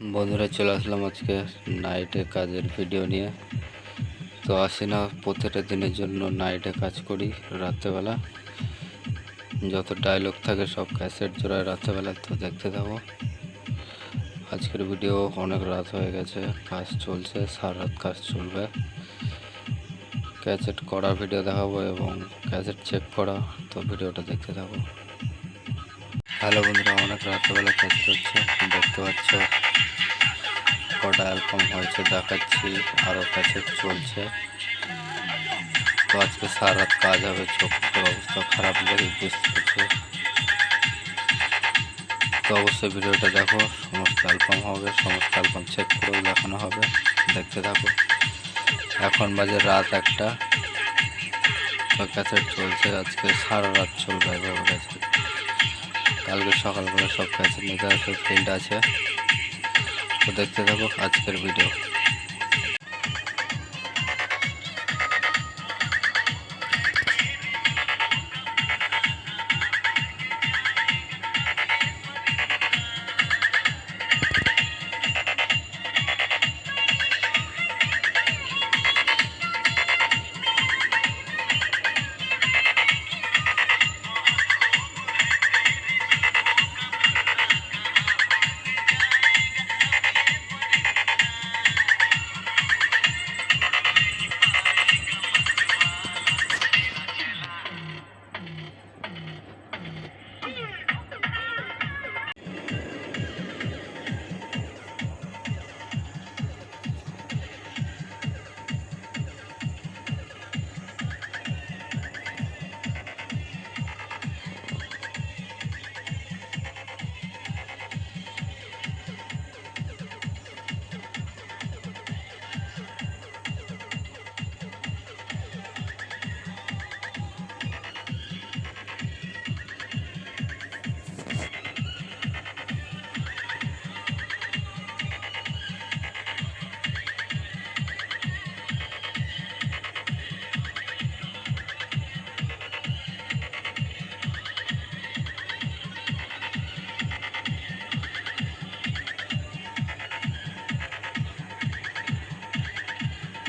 বন্ধুরা, চলে আসলাম আজকে নাইটে কাজের ভিডিও নিয়ে। তো আসি না প্রতিটা দিনের জন্য নাইটে কাজ করি রাত্রেবেলা। যত ডায়লগ থাকে সব ক্যাসেট জোড়ায় রাত্রেবেলা তো দেখতে থাকো আজকের ভিডিও অনেক রাত হয়ে গেছে, কাজ চলছে, সারা রাত কাজ চলবে। ক্যাসেট করা ভিডিও দেখাবো এবং ক্যাসেট চেক করা, তো ভিডিওটা দেখতে থাকো হ্যালো বন্ধুরা, অনেক রাত্রেবেলা কাজ চলছে। দেখতে পাচ্ছ কটা অ্যালবাম হয়েছে দেখাচ্ছি আরও কাছে চলছে। তো আজকে সারা রাত কাজ হবে চোখের অবস্থা খারাপ লেগে বুঝতে পারছ। তো অবশ্যই ভিডিওটা দেখো, সমস্ত অ্যালবাম হবে, সমস্ত অ্যালবাম চেক করেও দেখানো হবে, দেখতে থাকো। এখন বাজে রাত একটা। তো ক্যাসেট চলছে, আজকে সারা রাত চলবে ক্যাসেট কালকে সকালবেলা সব কাজ নিতে আসবে ফিল্ড আছে। তো দেখতে থাকো আজকের ভিডিও